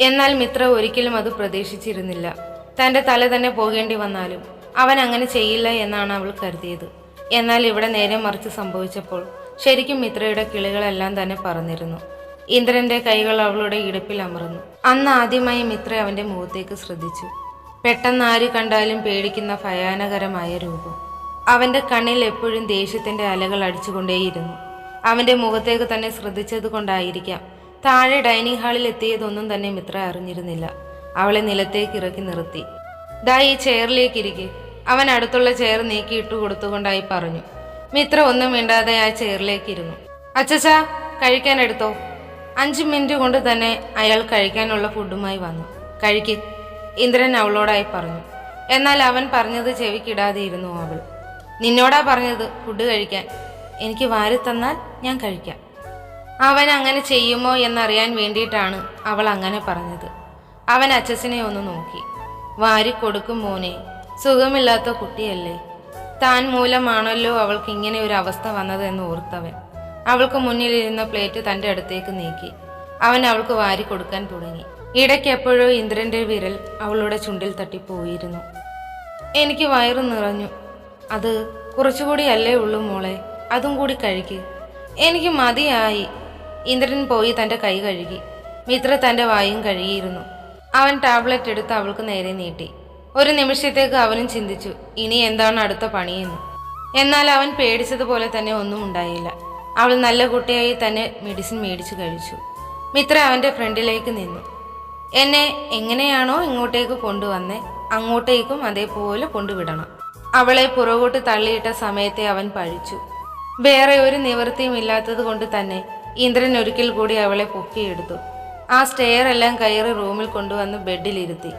എന്നാൽ മിത്ര ഒരിക്കലും അത് പ്രതീക്ഷിച്ചിരുന്നില്ല. തന്റെ തല തന്നെ പോകേണ്ടി വന്നാലും അവൻ അങ്ങനെ ചെയ്യില്ല എന്നാണ് അവൾ കരുതിയത്. എന്നാൽ ഇവിടെ നേരെ മറിച്ച് സംഭവിച്ചപ്പോൾ ശരിക്കും മിത്രയുടെ കിളികളെല്ലാം തന്നെ പറഞ്ഞിരുന്നു ഇന്ദ്രന്റെ കൈകൾ അവളുടെ ഇടുപ്പിൽ അമർന്നു. അന്ന് ആദ്യമായി മിത്ര അവന്റെ മുഖത്തേക്ക് ശ്രദ്ധിച്ചു. പെട്ടെന്ന് ആര് കണ്ടാലും പേടിക്കുന്ന ഭയാനകരമായ രൂപം. അവന്റെ കണ്ണിൽ എപ്പോഴും ദേഷ്യത്തിന്റെ അലകൾ അടിച്ചുകൊണ്ടേയിരുന്നു. അവന്റെ മുഖത്തേക്ക് തന്നെ ശ്രദ്ധിച്ചത് കൊണ്ടായിരിക്കാം താഴെ ഡൈനിങ് ഹാളിൽ എത്തിയതൊന്നും തന്നെ മിത്ര അറിഞ്ഞിരുന്നില്ല. അവളെ നിലത്തേക്ക് ഇറക്കി നിർത്തി. ദാ ഈ ചെയറിലേക്ക് ഇരിക്കെ അവൻ അടുത്തുള്ള ചെയർ നീക്കി ഇട്ടു കൊടുത്തുകൊണ്ടായി പറഞ്ഞു. മിത്ര ഒന്നും മിണ്ടാതെ ആ ചെയറിലേക്ക് ഇരുന്നു അച്ചച്ചാ കഴിക്കാൻ എടുത്തോ? അഞ്ച് മിനിറ്റ് കൊണ്ട് തന്നെ അയാൾ കഴിക്കാനുള്ള ഫുഡുമായി വന്നു. കഴിക്ക്. ഇന്ദ്രൻ അവളോടായി പറഞ്ഞു. എന്നാൽ അവൻ പറഞ്ഞത് ചെവിക്കിടാതെ ഇരുന്നു അവൾ. നിന്നോടാ പറഞ്ഞത് ഫുഡ് കഴിക്കാൻ. എനിക്ക് വാരി തന്നാൽ ഞാൻ കഴിക്കാം. അവൻ അങ്ങനെ ചെയ്യുമോ എന്നറിയാൻ വേണ്ടിയിട്ടാണ് അവൾ അങ്ങനെ പറഞ്ഞത്. അവൻ അച്ഛസിനെ ഒന്ന് നോക്കി. വാരി കൊടുക്കും മോനെ സുഖമില്ലാത്ത കുട്ടിയല്ലേ. താൻ മൂലമാണല്ലോ അവൾക്ക് ഇങ്ങനെ ഒരു അവസ്ഥ വന്നതെന്ന് ഓർത്തവൻ. അവൾക്ക് മുന്നിലിരുന്ന പ്ലേറ്റ് തന്റെ അടുത്തേക്ക് നീക്കി. അവൻ അവൾക്ക് വാരി കൊടുക്കാൻ തുടങ്ങി. ഇടയ്ക്ക് എപ്പോഴോ ഇന്ദ്രന്റെ വിരൽ അവളുടെ ചുണ്ടിൽ തട്ടിപ്പോയിരുന്നു. എനിക്ക് വയറു നിറഞ്ഞു. അത് കുറച്ചുകൂടി അല്ലേ ഉള്ളൂ മോളെ അതും കൂടി കഴിക്ക്. എനിക്ക് മതിയായി. ഇന്ദ്രൻ പോയി തന്റെ കൈ കഴുകി. മിത്ര തന്റെ വായും കഴുകിയിരുന്നു. അവൻ ടാബ്ലറ്റ് എടുത്ത് അവൾക്ക് നേരെ നീട്ടി. ഒരു നിമിഷത്തേക്ക് അവനും ചിന്തിച്ചു ഇനി എന്താണ് അടുത്ത പണിയെന്ന്. എന്നാൽ അവൻ പേടിച്ചതുപോലെ തന്നെ ഒന്നും ഉണ്ടായില്ല. അവൾ നല്ല കുട്ടിയായി തന്നെ മെഡിസിൻ മേടിച്ചു കഴിച്ചു. മിത്ര അവന്റെ ഫ്രണ്ടിലേക്ക് നിന്നു. എന്നെ എങ്ങനെയാണോ ഇങ്ങോട്ടേക്ക് കൊണ്ടുവന്നേ അങ്ങോട്ടേക്കും അതേപോലെ കൊണ്ടുവിടണം. അവളെ പുറകോട്ട് തള്ളിയിട്ട സമയത്തെ അവൻ പഴിച്ചു. വേറെ ഒരു നിവൃത്തിയും ഇല്ലാത്തത് കൊണ്ട് തന്നെ ഇന്ദ്രൻ ഒരിക്കൽ കൂടി അവളെ പൊക്കിയെടുത്തു. ആ സ്റ്റെയർ എല്ലാം കയറി റൂമിൽ കൊണ്ടുവന്ന് ബെഡിലിരുത്തി.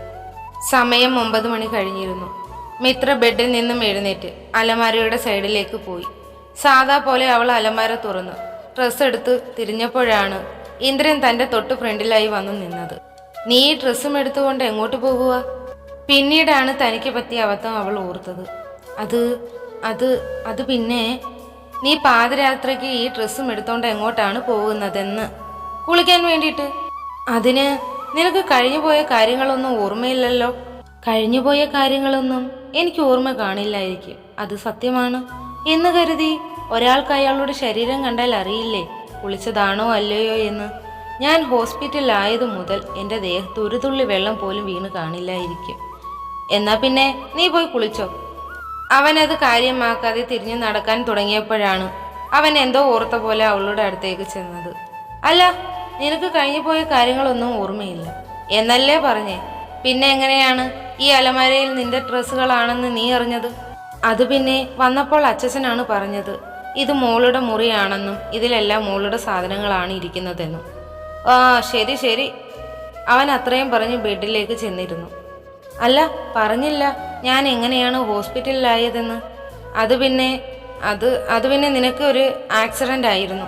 സമയം ഒമ്പത് മണി കഴിഞ്ഞിരുന്നു. മിത്ര ബെഡിൽ നിന്നും എഴുന്നേറ്റ് അലമാരയുടെ സൈഡിലേക്ക് പോയി. സാധാ പോലെ അവൾ അലമാര തുറന്നു. ഡ്രസ്സ് എടുത്ത് തിരിഞ്ഞപ്പോഴാണ് ഇന്ദ്രൻ തന്റെ തൊട്ട് ഫ്രണ്ടിലായി വന്നു നിന്നത്. നീ ഈ ഡ്രസ്സും എടുത്തുകൊണ്ട് എങ്ങോട്ട് പോകുക പിന്നീടാണ് തനിക്ക് പറ്റിയ അബദ്ധം അവൾ ഓർത്തത്. അത് അത് അത് പിന്നെ നീ പാതിരാത്രിക്ക് ഈ ഡ്രസ്സും എടുത്തോണ്ട് എങ്ങോട്ടാണ് പോകുന്നതെന്ന്. കുളിക്കാൻ വേണ്ടിയിട്ട്. അതിന് നിനക്ക് കഴിഞ്ഞുപോയ കാര്യങ്ങളൊന്നും ഓർമ്മയില്ലല്ലോ? കഴിഞ്ഞുപോയ കാര്യങ്ങളൊന്നും എനിക്ക് ഓർമ്മ കാണില്ലായിരിക്കും. അത് സത്യമാണ്. എന്ന് കരുതി ഒരാൾക്ക് അയാളുടെ ശരീരം കണ്ടാൽ അറിയില്ലേ? കുളിച്ചതാണോ അല്ലയോ എന്ന്. ഞാൻ ഹോസ്പിറ്റലിലായത് മുതൽ എന്റെ ദേഹത്ത് ഒരു തുള്ളി വെള്ളം പോലും വീണ് കാണില്ലായിരിക്കും. എന്നാൽ പിന്നെ നീ പോയി കുളിച്ചോ. അവനത് കാര്യമാക്കാതെ തിരിഞ്ഞു നടക്കാൻ തുടങ്ങിയപ്പോഴാണ് അവൻ എന്തോ ഓർത്ത പോലെ അവളുടെ അടുത്തേക്ക് ചെന്നത്. അല്ല നിനക്ക് കഴിഞ്ഞു പോയ കാര്യങ്ങളൊന്നും ഓർമ്മയില്ല. എന്നല്ലേ പറഞ്ഞേ? പിന്നെ എങ്ങനെയാണ് ഈ അലമാരയിൽ നിന്റെ ഡ്രസ്സുകളാണെന്ന് നീ അറിഞ്ഞത്? അത് പിന്നെ വന്നപ്പോൾ അച്ഛനാണ് പറഞ്ഞത്. ഇത് മോളുടെ മുറിയാണെന്നും ഇതിലെല്ലാം മോളുടെ സാധനങ്ങളാണ് ഇരിക്കുന്നതെന്നും. ആ ശരി ശരി. അവൻ അത്രയും പറഞ്ഞ് ബെഡിലേക്ക് ചെന്നിരുന്നു. അല്ല പറഞ്ഞില്ല. ഞാൻ എങ്ങനെയാണ് ഹോസ്പിറ്റലിലായതെന്ന്? അത് പിന്നെ അത് അത് പിന്നെ നിനക്ക് ഒരു ആക്സിഡന്റ് ആയിരുന്നു.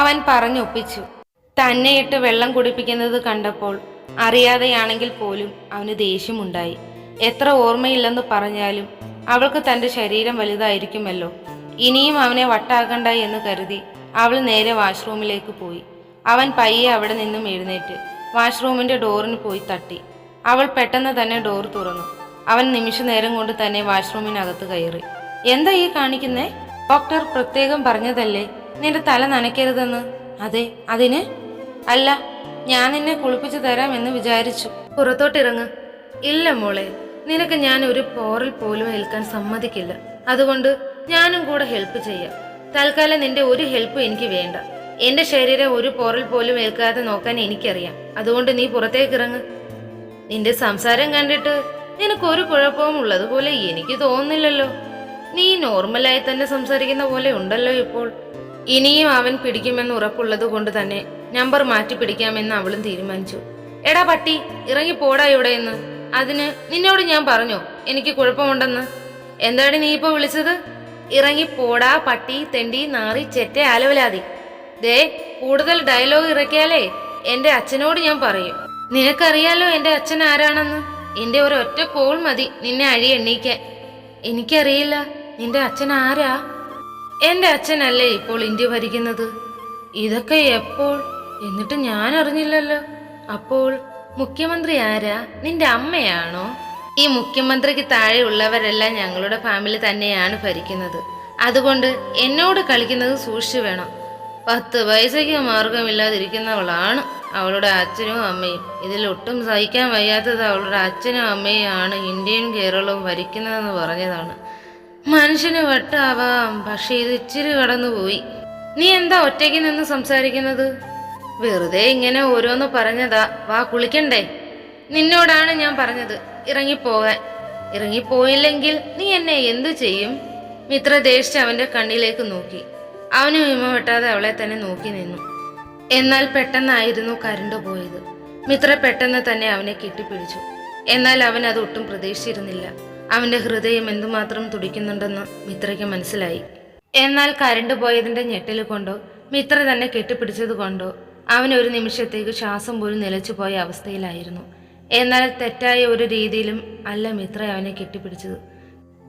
അവൻ പറഞ്ഞൊപ്പിച്ചു. തന്നെ ഇട്ട് വെള്ളം കുടിപ്പിക്കുന്നത് കണ്ടപ്പോൾ അറിയാതെയാണെങ്കിൽ പോലും അവന് ദേഷ്യമുണ്ടായി. എത്ര ഓർമ്മയില്ലെന്ന് പറഞ്ഞാലും അവൾക്ക് തന്റെ ശരീരം വലുതായിരിക്കുമല്ലോ. ഇനിയും അവനെ വട്ടാകണ്ട എന്ന് കരുതി അവൾ നേരെ വാഷ്റൂമിലേക്ക് പോയി. അവൻ പയ്യെ അവിടെ നിന്നും എഴുന്നേറ്റ് വാഷ്റൂമിന്റെ ഡോറിന് പോയി തട്ടി. അവൾ പെട്ടെന്ന് തന്നെ ഡോർ തുറന്നു. അവൻ നിമിഷ നേരം കൊണ്ട് തന്നെ വാഷ്റൂമിനകത്ത് കയറി. എന്താ ഈ കാണിക്കുന്നേ? ഡോക്ടർ പ്രത്യേകം പറഞ്ഞതല്ലേ? നിന്റെ തല നനയ്ക്കരുതെന്ന്? അതെ അതിന്? അല്ല ഞാൻ നിന്നെ കുളിപ്പിച്ചു തരാം എന്ന് വിചാരിച്ചു. പുറത്തോട്ടിറങ്ങ്. ഇല്ല മോളെ നിനക്ക് ഞാൻ ഒരു പോറിൽ പോലും ഏൽക്കാൻ സമ്മതിക്കില്ല. അതുകൊണ്ട് ഞാനും കൂടെ ഹെൽപ്പ് ചെയ്യാം. തൽക്കാലം നിന്റെ ഒരു ഹെൽപ്പ് എനിക്ക് വേണ്ട. എന്റെ ശരീരം ഒരു പോറിൽ പോലും ഏൽക്കാതെ നോക്കാൻ എനിക്കറിയാം. അതുകൊണ്ട് നീ പുറത്തേക്ക് ഇറങ്ങ് നിന്റെ സംസാരം കണ്ടിട്ട് നിനക്ക് ഒരു കുഴപ്പവും ഉള്ളതുപോലെ എനിക്ക് തോന്നുന്നില്ലല്ലോ. നീ നോർമലായി തന്നെ സംസാരിക്കുന്ന പോലെ ഉണ്ടല്ലോ ഇപ്പോൾ. ഇനിയും അവൻ പിടിക്കുമെന്ന് ഉറപ്പുള്ളത് കൊണ്ട് തന്നെ നമ്പർ മാറ്റി പിടിക്കാമെന്ന് അവളും തീരുമാനിച്ചു. എടാ പട്ടി ഇറങ്ങി പോടാ ഇവിടെ എന്ന് അതിന് നിന്നോട് ഞാൻ പറഞ്ഞോ? എനിക്ക് കുഴപ്പമുണ്ടെന്ന്. എന്താണ് നീ ഇപ്പൊ വിളിച്ചത്? ഇറങ്ങി പോടാ പട്ടി തെണ്ടി നാറി ചെറ്റ ആലവലാതി. ദേ കൂടുതൽ ഡയലോഗ് ഇറക്കിയാലേ എന്റെ അച്ഛനോട് ഞാൻ പറയും. നിനക്കറിയാലോ എന്റെ അച്ഛൻ ആരാണെന്ന്? എന്റെ ഒരു ഒറ്റ കോൾ മതി നിന്നെ അഴി എണ്ണീക്കാൻ. എനിക്കറിയില്ല നിന്റെ അച്ഛൻ ആരാ? എന്റെ അച്ഛനല്ലേ ഇപ്പോൾ ഇന്ത്യ ഭരിക്കുന്നത്? ഇതൊക്കെ എപ്പോൾ? എന്നിട്ട് ഞാൻ അറിഞ്ഞില്ലല്ലോ. അപ്പോൾ മുഖ്യമന്ത്രി ആരാ? നിന്റെ അമ്മയാണോ? ഈ മുഖ്യമന്ത്രിക്ക് താഴെയുള്ളവരെല്ലാം ഞങ്ങളുടെ ഫാമിലി തന്നെയാണ് ഭരിക്കുന്നത്. അതുകൊണ്ട് എന്നോട് കളിക്കുന്നത് സൂക്ഷിച്ചു വേണം. പത്ത് പൈസയ്ക്ക് മാർഗമില്ലാതിരിക്കുന്നവളാണ് അവളുടെ അച്ഛനും അമ്മയും. ഇതിലൊട്ടും സഹിക്കാൻ വയ്യാത്തത് അവളുടെ അച്ഛനും അമ്മയും ആണ് ഇന്ത്യയും കേരളവും ഭരിക്കുന്നതെന്ന് പറഞ്ഞതാണ്. മനുഷ്യന് വട്ടാവാം പക്ഷെ ഇത് ഇച്ചിരി കടന്നുപോയി. നീ എന്താ ഒറ്റയ്ക്ക് നിന്ന് സംസാരിക്കുന്നത്? വെറുതെ ഇങ്ങനെ ഓരോന്ന് പറഞ്ഞതാ. വാ കുളിക്കണ്ടേ? നിന്നോടാണ് ഞാൻ പറഞ്ഞത്. ഇറങ്ങിപ്പോകാൻ. ഇറങ്ങിപ്പോയില്ലെങ്കിൽ നീ എന്നെ എന്തു ചെയ്യും? മിത്ര ദേഷ്യം അവന്റെ കണ്ണിലേക്ക് നോക്കി. അവന് വിമ വെട്ടാതെ അവളെ തന്നെ നോക്കി നിന്നു. എന്നാൽ പെട്ടെന്നായിരുന്നു കരണ്ട് പോയത്. മിത്ര പെട്ടെന്ന് തന്നെ അവനെ കെട്ടിപ്പിടിച്ചു. എന്നാൽ അവൻ അത് ഒട്ടും പ്രതീക്ഷിച്ചിരുന്നില്ല. അവന്റെ ഹൃദയം എന്തുമാത്രം തുടിക്കുന്നുണ്ടെന്ന് മിത്രയ്ക്ക് മനസ്സിലായി. എന്നാൽ കരണ്ട് പോയതിന്റെ ഞെട്ടൽ കൊണ്ടോ മിത്ര തന്നെ കെട്ടിപ്പിടിച്ചത് കൊണ്ടോ അവൻ ഒരു നിമിഷത്തേക്ക് ശ്വാസം പോലും നിലച്ചുപോയ അവസ്ഥയിലായിരുന്നു. എന്നാൽ തെറ്റായ ഒരു രീതിയിലും അല്ല മിത്ര അവനെ കെട്ടിപ്പിടിച്ചത്.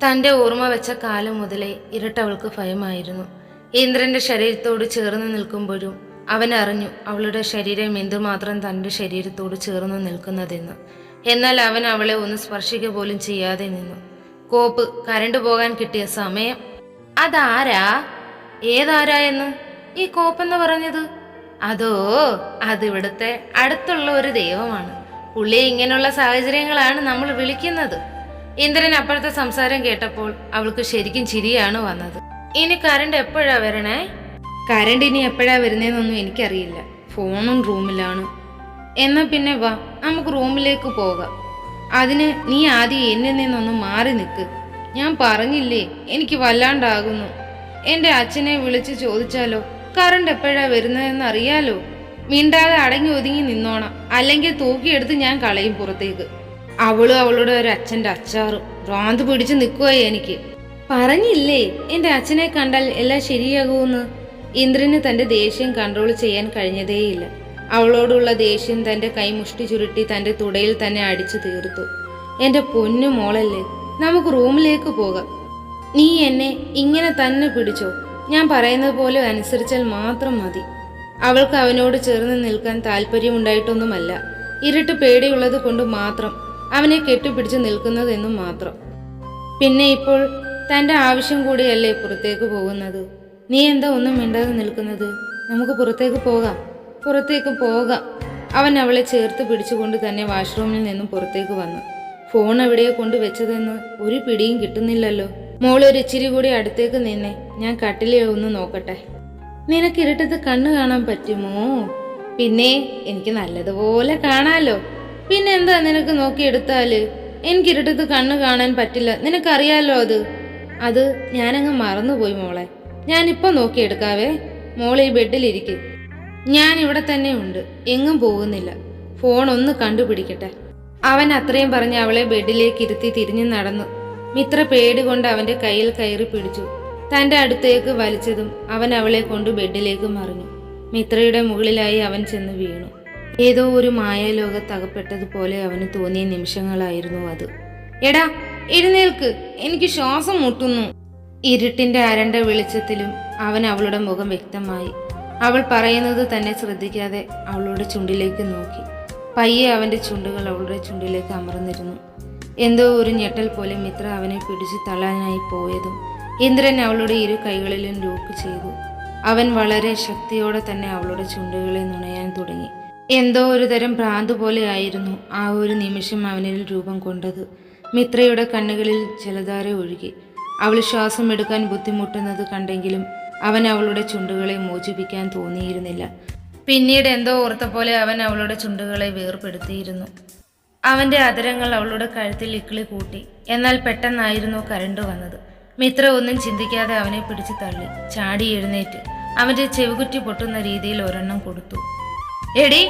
തന്റെ ഓർമ്മ വെച്ച കാലം മുതലേ ഇരട്ടവൾക്ക് ഭയമായിരുന്നു. ഇന്ദ്രന്റെ ശരീരത്തോട് ചേർന്ന് നിൽക്കുമ്പോഴും അവൻ അറിഞ്ഞു അവളുടെ ശരീരം എന്തുമാത്രം തന്റെ ശരീരത്തോട് ചേർന്ന് നിൽക്കുന്നതെന്ന്. എന്നാൽ അവൻ അവളെ ഒന്ന് സ്പർശിക്കുക പോലും ചെയ്യാതെ നിന്നു. കോപ്പ് കരണ്ട് പോകാൻ കിട്ടിയ സമയം. അതാരാ? ഏതാരാ എന്ന്? ഈ കോപ്പെന്ന് പറഞ്ഞത്? അതോ അതിവിടുത്തെ അടുത്തുള്ള ഒരു ദൈവമാണ്. പുള്ളിയെ ഇങ്ങനെയുള്ള സാഹചര്യങ്ങളാണ് നമ്മൾ വിളിക്കുന്നത്. ഇന്ദ്രൻ അപ്പുറത്തെ സംസാരം കേട്ടപ്പോൾ അവൾക്ക് ശരിക്കും ചിരിയാണ് വന്നത്. ഇനി കരണ്ട് എപ്പോഴാ വരണേ? കരണ്ട് ഇനി എപ്പോഴാ വരുന്നതെന്നൊന്നും എനിക്കറിയില്ല. ഫോണും റൂമിലാണ്. എന്നാ പിന്നെ വാ നമുക്ക് റൂമിലേക്ക് പോകാം. അതിന് നീ ആദ്യം എന്നിൽ നിന്നൊന്ന് മാറി നിൽക്ക് ഞാൻ പറഞ്ഞില്ലേ എനിക്ക് വല്ലാണ്ടാകുന്നു. എന്റെ അച്ഛനെ വിളിച്ച് ചോദിച്ചാലോ കറണ്ട് എപ്പോഴാ വരുന്നതെന്ന് അറിയാലോ മിണ്ടാതെ അടങ്ങി ഒതുങ്ങി നിന്നോണം. അല്ലെങ്കിൽ തൂക്കിയെടുത്ത് ഞാൻ കളയും പുറത്തേക്ക്. അവളും അവളുടെ ഒരു അച്ഛന്റെ അച്ചാറും. ഭ്രാന്ത് പിടിച്ച് നിൽക്കുക എനിക്ക്. പറഞ്ഞില്ലേ എന്റെ അച്ഛനെ കണ്ടാൽ എല്ലാം ശരിയാകുമെന്ന്? ഇന്ദ്രന് തന്റെ ദേഷ്യം കൺട്രോൾ ചെയ്യാൻ കഴിഞ്ഞതേയില്ല. അവളോടുള്ള ദേഷ്യം തന്റെ കൈമുഷ്ടി ചുരുട്ടി തന്റെ തുടയിൽ തന്നെ അടിച്ചു തീർത്തു. എന്റെ പൊന്നു മോളല്ലേ നമുക്ക് റൂമിലേക്ക് പോകാം. നീ എന്നെ ഇങ്ങനെ തന്നെ പിടിച്ചോ? ഞാൻ പറയുന്നത് പോലെ അനുസരിച്ചാൽ മാത്രം മതി. അവൾക്ക് അവനോട് ചേർന്ന് നിൽക്കാൻ താല്പര്യമുണ്ടായിട്ടൊന്നുമല്ല. ഇരുട്ട് പേടിയുള്ളത് കൊണ്ട് മാത്രം അവനെ കെട്ടിപ്പിടിച്ച് നിൽക്കുന്നതെന്നും മാത്രം. പിന്നെ ഇപ്പോൾ തന്റെ ആവശ്യം കൂടിയല്ലേ പുറത്തേക്ക് പോകുന്നത്? നീ എന്താ ഒന്നും മിണ്ടാതെ നിൽക്കുന്നത്? നമുക്ക് പുറത്തേക്ക് പോകാം. പുറത്തേക്ക് പോകാം. അവൻ അവളെ ചേർത്ത് പിടിച്ചുകൊണ്ട് തന്നെ വാഷ്റൂമിൽ നിന്നും പുറത്തേക്ക് വന്നു. ഫോൺ എവിടെയോ കൊണ്ട് വെച്ചതെന്ന് ഒരു പിടിയും കിട്ടുന്നില്ലല്ലോ. മോളൊരു ഇച്ചിരി കൂടി അടുത്തേക്ക് നിന്നെ. ഞാൻ കട്ടിലെ ഒന്ന് നോക്കട്ടെ. നിനക്ക് ഇരുട്ടത്ത് കണ്ണു കാണാൻ പറ്റുമോ? പിന്നെ എനിക്ക് നല്ലതുപോലെ കാണാലോ. പിന്നെ എന്താ നിനക്ക് നോക്കിയെടുത്താൽ? എനിക്ക് ഇരുട്ടത്ത് കണ്ണു കാണാൻ പറ്റില്ല. നിനക്കറിയാലോ അത്? അത് ഞാനങ്ങ് മറന്നുപോയി മോളെ. ഞാനിപ്പോ നോക്കിയെടുക്കാവേ. മോളെ ബെഡിലിരിക്കും. ഞാൻ ഇവിടെ തന്നെ ഉണ്ട്. എങ്ങും പോകുന്നില്ല. ഫോൺ ഒന്ന് കണ്ടുപിടിക്കട്ടെ. അവൻ അത്രയും പറഞ്ഞ് അവളെ ബെഡിലേക്ക് ഇരുത്തി തിരിഞ്ഞു നടന്നു. മിത്ര പേടി കൊണ്ട് അവന്റെ കയ്യിൽ കയറി പിടിച്ചു. തന്റെ അടുത്തേക്ക് വലിച്ചതും അവൻ അവളെ കൊണ്ട് ബെഡിലേക്ക് മറിഞ്ഞു. മിത്രയുടെ മുകളിലായി അവൻ ചെന്ന് വീണു. ഏതോ ഒരു മായാലോകത്തകപ്പെട്ടതുപോലെ അവന് തോന്നിയ നിമിഷങ്ങളായിരുന്നു അത്. എടാ എഴുന്നേൽക്ക്. എനിക്ക് ശ്വാസം മുട്ടുന്നു. ഇരുട്ടിന്റെ അരണ്ട വെളിച്ചത്തിലും അവൻ അവളുടെ മുഖം വ്യക്തമായി. അവൾ പറയുന്നത് തന്നെ ശ്രദ്ധിക്കാതെ അവളുടെ ചുണ്ടിലേക്ക് നോക്കി. പയ്യെ അവന്റെ ചുണ്ടുകൾ അവളുടെ ചുണ്ടിലേക്ക് അമർന്നിരുന്നു. എന്തോ ഒരു ഞെട്ടൽ പോലെ മിത്ര അവനെ പിടിച്ചു തള്ളാനായി പോയതും ഇന്ദ്രൻ അവളുടെ ഇരു കൈകളിലും ലോക്ക് ചെയ്തു. അവൻ വളരെ ശക്തിയോടെ തന്നെ അവളുടെ ചുണ്ടുകളെ നുണയാൻ തുടങ്ങി. എന്തോ ഒരു തരം ഭ്രാന്ത് പോലെ ആയിരുന്നു ആ ഒരു നിമിഷം അവനിൽ രൂപം കൊണ്ടത്. മിത്രയുടെ കണ്ണുകളിൽ ജലധാര ഒഴുകി. അവൾ ശ്വാസം എടുക്കാൻ ബുദ്ധിമുട്ടുന്നത് കണ്ടെങ്കിലും അവൻ അവളുടെ ചുണ്ടുകളെ മോചിപ്പിക്കാൻ തോന്നിയിരുന്നില്ല. പിന്നീട് എന്തോ ഓർത്ത പോലെ അവൻ അവളുടെ ചുണ്ടുകളെ വേർപെടുത്തിയിരുന്നു അവന്റെ അതരങ്ങൾ അവളുടെ കഴുത്തിൽ ഇക്കിളി കൂട്ടി. എന്നാൽ പെട്ടെന്നായിരുന്നു കരണ്ട് വന്നത്. മിത്ര ഒന്നും ചിന്തിക്കാതെ അവനെ പിടിച്ചു തള്ളി. ചാടി എഴുന്നേറ്റ് അവന്റെ ചെവികുറ്റി പൊട്ടുന്ന രീതിയിൽ ഒരെണ്ണം കൊടുത്തു. എടി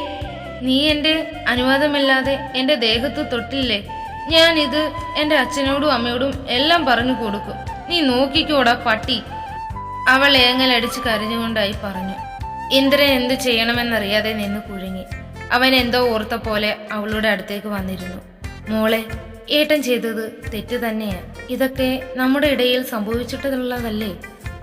നീ എന്റെ അനുവാദമില്ലാതെ എന്റെ ദേഹത്ത് തൊട്ടില്ലേ? ഞാൻ ഇത് എന്റെ അച്ഛനോടും അമ്മയോടും എല്ലാം പറഞ്ഞു കൊടുക്കും. നീ നോക്കിക്കോടാ പട്ടി. അവൾ ഏങ്ങലടിച്ച് കരഞ്ഞുകൊണ്ടായി പറഞ്ഞു. ഇന്ദ്രൻ എന്ത് ചെയ്യണമെന്നറിയാതെ നിന്ന് കുഴുങ്ങി. അവൻ എന്തോ ഓർത്ത പോലെ അവളുടെ അടുത്തേക്ക് വന്നിരുന്നു. മോളെ ഏട്ടൻ ചെയ്തത് തെറ്റ് തന്നെയാണ് ഇതൊക്കെ നമ്മുടെ ഇടയിൽ സംഭവിച്ചിട്ടുള്ളതല്ലേ?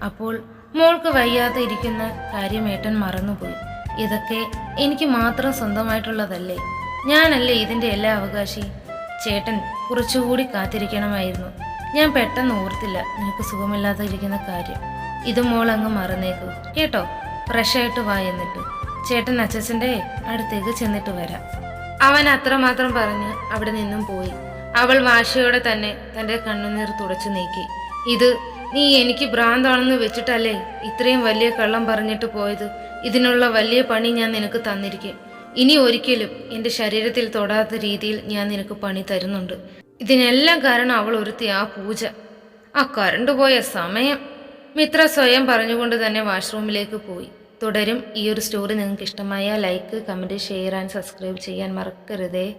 അപ്പോൾ മോൾക്ക് വയ്യാതെ ഇരിക്കുന്ന കാര്യം ഏട്ടൻ മറന്നുപോയി. ഇതൊക്കെ എനിക്ക് മാത്രം സ്വന്തമായിട്ടുള്ളതല്ലേ? ഞാനല്ലേ ഇതിന്റെ എല്ലാ അവകാശി ചേട്ടൻ കുറച്ചുകൂടി കാത്തിരിക്കണമായിരുന്നു. ഞാൻ പെട്ടെന്ന് ഓർത്തില്ല നിനക്ക് സുഖമില്ലാതിരിക്കുന്ന കാര്യം. ഇത് മോൾ അങ്ങ് മറന്നേക്കൂ. കേട്ടോ? ഫ്രഷായിട്ട് വാ എന്നിട്ട്. ചേട്ടൻ അച്ഛന്റെ അടുത്തേക്ക് ചെന്നിട്ട് വരാം. അവൻ അത്രമാത്രം പറഞ്ഞ് അവിടെ നിന്നും പോയി. അവൾ വാശിയോടെ തന്നെ തന്റെ കണ്ണുനീർ തുടച്ചു നീക്കി. ഇത് നീ എനിക്ക് ഭ്രാന്താണെന്ന് വെച്ചിട്ടല്ലേ ഇത്രയും വലിയ കള്ളം പറഞ്ഞിട്ട് പോയത്? ഇതിനുള്ള വലിയ പണി ഞാൻ നിനക്ക് തന്നിരിക്കും. ഇനി ഒരിക്കലും എന്റെ ശരീരത്തിൽ തൊടാത്ത രീതിയിൽ ഞാൻ നിനക്ക് പണി തരുന്നുണ്ട്. ഇതിനെല്ലാം കാരണം അവൾ ഒരുത്തി ആ പൂജ. ആ കരണ്ട് പോയ സമയം. മിത്ര സ്വയം പറഞ്ഞുകൊണ്ട് തന്നെ വാഷ്റൂമിലേക്ക് പോയി. തുടരും ഈ ഒരു സ്റ്റോറി നിങ്ങൾക്ക് ഇഷ്ടമായ like comment share and subscribe ചെയ്യാൻ മറക്കരുതേ.